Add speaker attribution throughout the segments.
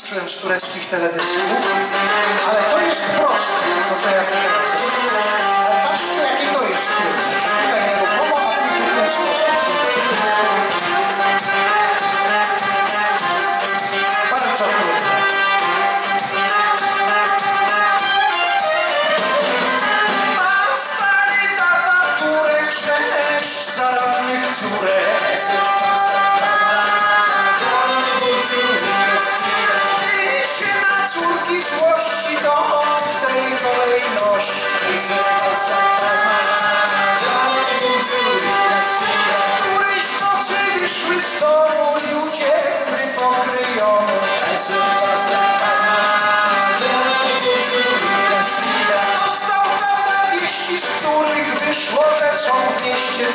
Speaker 1: wyszłem z tureckich teledysków, ale to jest proste, to co ja teraz. Ale patrzcie, jakie to jest trudne, że tutaj nieruchomo, a później w ten sposób.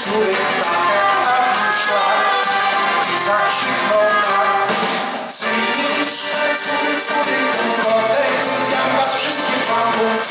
Speaker 1: Córy. Tak przyszła i zakrzyknął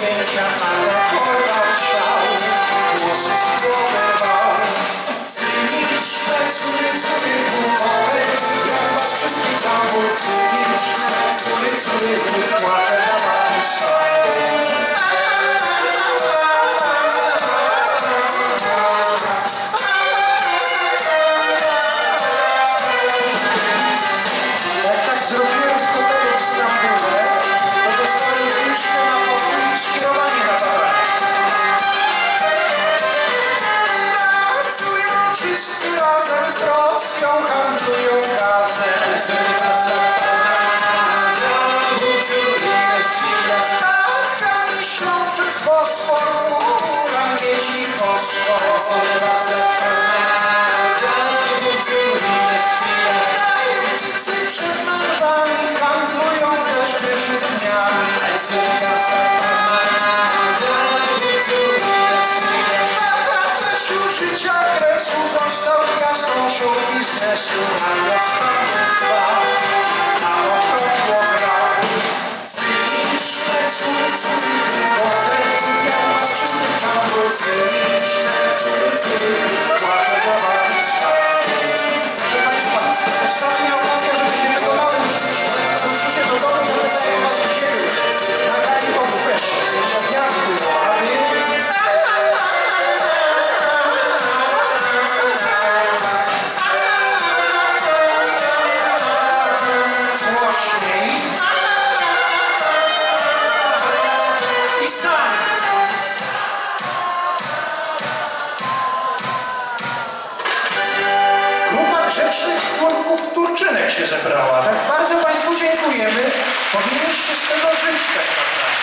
Speaker 1: Pięcia małe porączał Głosy Bosfor, uran miedzi fosfor. Tajemnicy przed mężami handlują też wyrzutniami. Sił życia kresu został gwiazdą show biznesu. Ale Stambul dwa, się zebrała. Tak bardzo Państwu dziękujemy. Powinniście z tego żyć tak naprawdę.